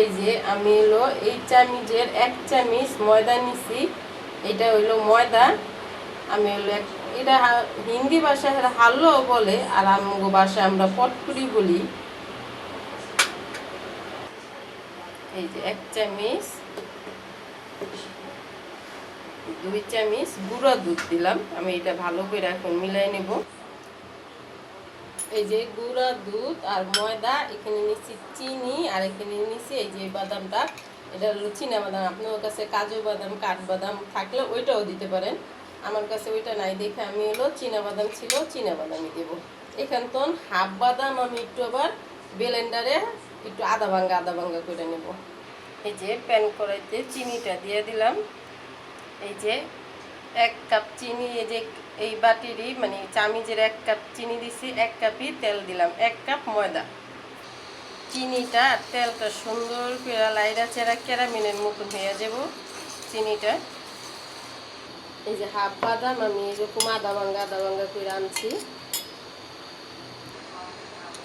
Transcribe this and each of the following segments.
এই যে আমি হলো এই চামিচের এক চামিচ ময়দা নিছি, এটা হইল ময়দা। আমি হলো এটা হিন্দি ভাষায় হাল্লো বলে, আর আমগো ভাষায় আমরা পটপুরি বলি। এই যে এক চামিচ দুই চামিচ গুঁড়া দুধ দিলাম। আমি এটা ভালো করে এখন মিলাই নেব। এই যে গুঁড়া দুধ আর ময়দা, এখানে নিচ্ছি চিনি আর এখানে নিচ্ছি এই যে বাদামটা। এটা হলো চীনা বাদাম। আপনার কাছে কাজু বাদাম কাঠবাদাম থাকলে ওইটাও দিতে পারেন। আমার কাছে ওইটা নাই, দেখে আমি হলো চীনা বাদাম ছিল, চীনা বাদামই দেবো। এখান তো হাফ বাদাম আমি একটু আবার ব্লেন্ডারে একটু আদা ভাঙ্গা আদা ভাঙ্গা করে নেব। এই যে প্যান কড়াইতে চিনিটা দিয়ে দিলাম। এই যে এক কাপ চিনি, এই যে এই বাটিরই মানে চামিচের এক কাপ চিনি দিছি, এক কাপই তেল দিলাম, এক কাপ ময়দা। চিনিটা আর তেলটা সুন্দর করে লাইরা চেরা ক্যারামিনের মতন হয়ে যাব চিনিটা। এই যে হাফ বাদাম, আমি এরকম আদা ভাঙ্গা আদা ভাঙ্গা করে আনছি।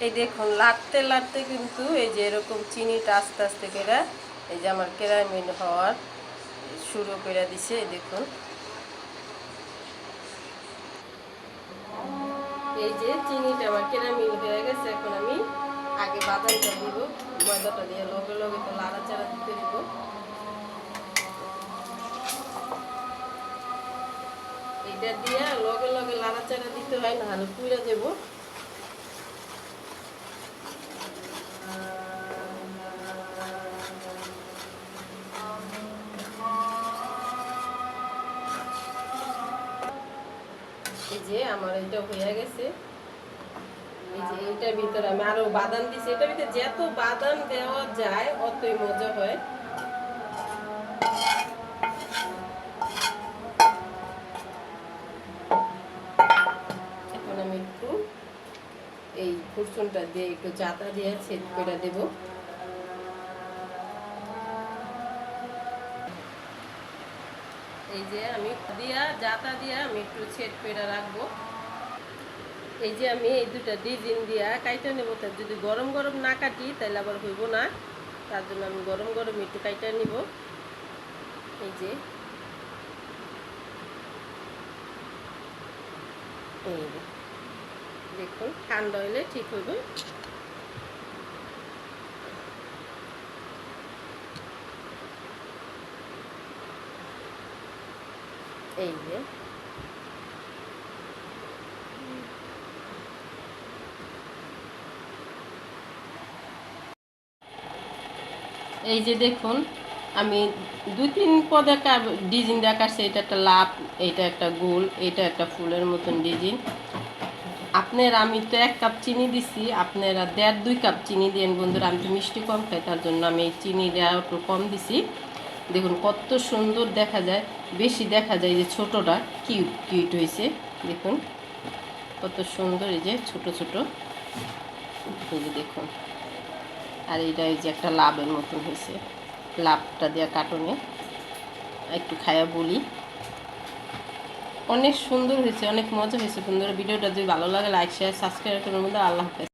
এই দেখুন, লাড়তে লাড়তে কিন্তু এই যে এরকম চিনিটা আস্তে আস্তে করে এই যে আমার ক্যারামিন হওয়ার শুরু করে দিছে, এই দেখুন। এই যে চিনিটা আমার কেরামিল হয়ে গেছে, এখন আমি আগে বাদামটা দিব, ময়দাটা দিয়ে লগে লগে তো লাড়াচাড়া দিতে দিব। এটা দিয়ে লগে লগে লাড়াচাড়া দিতে হয় না হলে পুড়ে দেব এই যে আমার এটা হয়ে গেছে। এই যে এটার ভিতরে আমি আরও বাদাম দিছি। এটার ভিতরে যত বাদাম দেওয়া যায় অতই মজা হয়। এখন আমি একটু এই ফুরসুনটা দিয়ে একটু জাতা দিয়ে ছেদ করে দেব। এই যে আমি দিয়া জাতা দিয়া আমি একটু ছেদ করে রাখব। এই যে আমি এই দুটা ডিজাইন দিয়া কাইটা নেব তার যদি গরম গরম না কাটি তাহলে আবার হইব না। তার জন্য আমি গরম গরম একটু কাইটা নিব। এই যে। দেখুন, ঠান্ডা হইলে ঠিক হইবে। এই এই যে দেখুন, আমি দুই তিন পদে ডিজাইন দেখাচ্ছি, এটা একটা লাভ, এটা একটা গোল, এটা একটা ফুলের মতন ডিজাইন। আপনার আমি তো এক কাপ চিনি দিছি, আপনারা দেড় দুই কাপ চিনি দেন বন্ধুরা, আমি তো মিষ্টি কম খাই, তার জন্য আমি চিনিটা একটু কম দিছি। দেখুন, কত সুন্দর দেখা যায়, বেশি দেখা যায় যে ছোটোটা কিউট কিউট হয়েছে। দেখুন, কত সুন্দর এই যে ছোট ছোট। দেখুন। আর এইটা এই যে একটা লাভের মতন হয়েছে। লাভটা দেওয়া কাটনে একটু খায়া বলি। অনেক সুন্দর হয়েছে, অনেক মজা হয়েছে বন্ধুরা। ভিডিওটা যদি ভালো লাগে লাইক শেয়ার সাবস্ক্রাইব করার মধ্যে আল্লাহ হাফেজ।